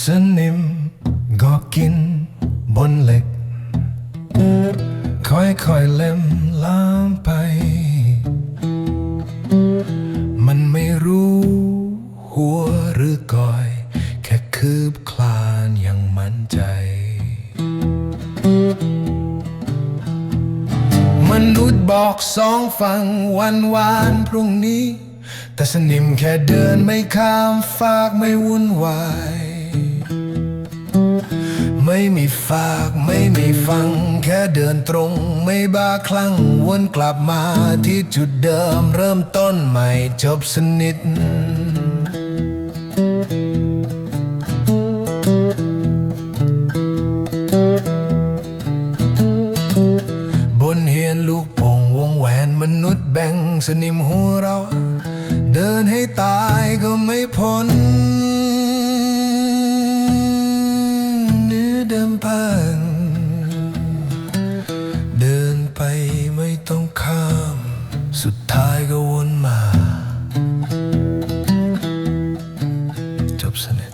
สนิมก็กินบนเหล็ก ค่อยๆเล็มล้ามไป มันไม่รู้หัวหรือก้อย แค่คืบคลานอย่างมั่นใจ มนุษย์บอกสองฝั่งวันวานพรุ่งนี้ แต่สนิมแค่เดินไม่ข้ามฟากไม่วุ่นวาย ไม่มีฝากไม่มีฟัง แค่เดินตรง ไม่บ้าคลั่งวนกลับมาที่จุดเดิมเริ่มต้นใหม่จบสนิทบนเฮียนลูกโป่งวงแหวนมนุษย์แบ่งสนิมหัวเรา เดินให้ตายก็ไม่พ้นาง เดินไปไม่ต้องข้าม สุดท้ายก็วนมา จบสนิท